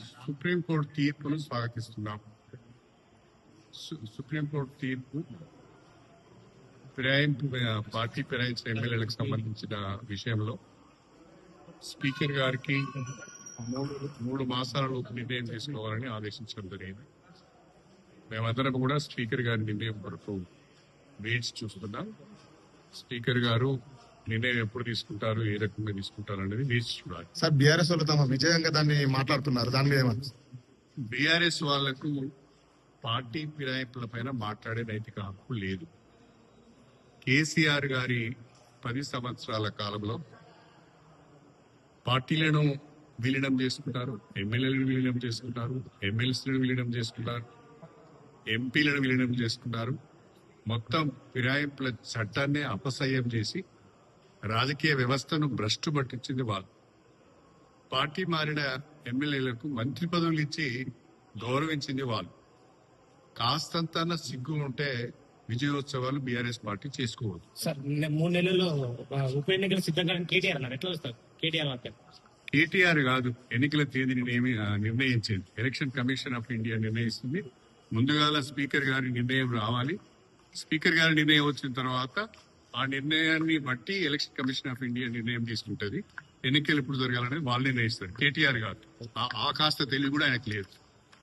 Supreme court తీర్పును స్వాగతిస్తున్నాం. Supreme court తీర్పు ఫిరాయింపు party ఫిరాయించిన ఎమ్మెల్యేలకు సంబంధించిన విషయంలో స్పీకర్ గారికి మూడు మూడు మాసాలలోపు నిర్ణయం తీసుకోవాలని ఆదేశించడం జరిగింది. మేమందరం కూడా స్పీకర్ గారి నిర్ణయం వరకు వేచి చూస్తున్నాం. స్పీకర్ గారు నిర్ణయం ఎప్పుడు తీసుకుంటారు ఏ రకంగా తీసుకుంటారు అనేది వేచి చూడాలి. సార్ బీఆర్ఎస్ వాళ్ళు తమ విజయంగా దాన్ని మాట్లాడుతున్నారు. దాని మీద బీఆర్ఎస్ వాళ్ళకు పార్టీ ఫిరాయింపుల పైన మాట్లాడే నైతిక హక్కు లేదు. కేసీఆర్ గారి పది సంవత్సరాల కాలంలో పార్టీలను విలీనం చేసుకుంటారు ఎమ్మెల్యేలను విలీనం చేసుకుంటారు ఎమ్మెల్సీలను విలీనం చేసుకుంటారు ఎంపీలను విలీనం చేసుకుంటారు. మొత్తం ఫిరాయింపుల చట్టాన్ని అపసయ్యం చేసి రాజకీయ వ్యవస్థను భ్రష్టు పట్టించింది వాళ్ళు. పార్టీ మారిన ఎమ్మెల్యేలకు మంత్రి పదవులు ఇచ్చి గౌరవించింది వాళ్ళు. కాస్తంత సిగ్గు ఉంటే విజయోత్సవాలు బీఆర్ఎస్ పార్టీ చేసుకోవద్దు సార్ మూడు నెలల్లో ఉప ఎన్నికలు సిద్ధంగా కేటీఆర్ అన్నారు. ఎట్లా వస్తారు? కేటీఆర్ అంటే కేటీఆర్ కాదు ఎన్నికల తేదీని నిర్ణయించింది. ఎలక్షన్ కమిషన్ ఆఫ్ ఇండియా నిర్ణయిస్తుంది. ముందుగాల స్పీకర్ గారి నిర్ణయం రావాలి. స్పీకర్ గారి నిర్ణయం వచ్చిన తర్వాత ఆ నిర్ణయాన్ని బట్టి ఎలక్షన్ కమిషన్ ఆఫ్ ఇండియా నిర్ణయం తీసుకుంటది. ఎన్నికలు ఎప్పుడు జరగాలనేది వాళ్ళు నిర్ణయిస్తారు. కేటీఆర్ కాదు ఆ- ఆ కాస్త తెలివి కూడా ఆయనకు లేదు.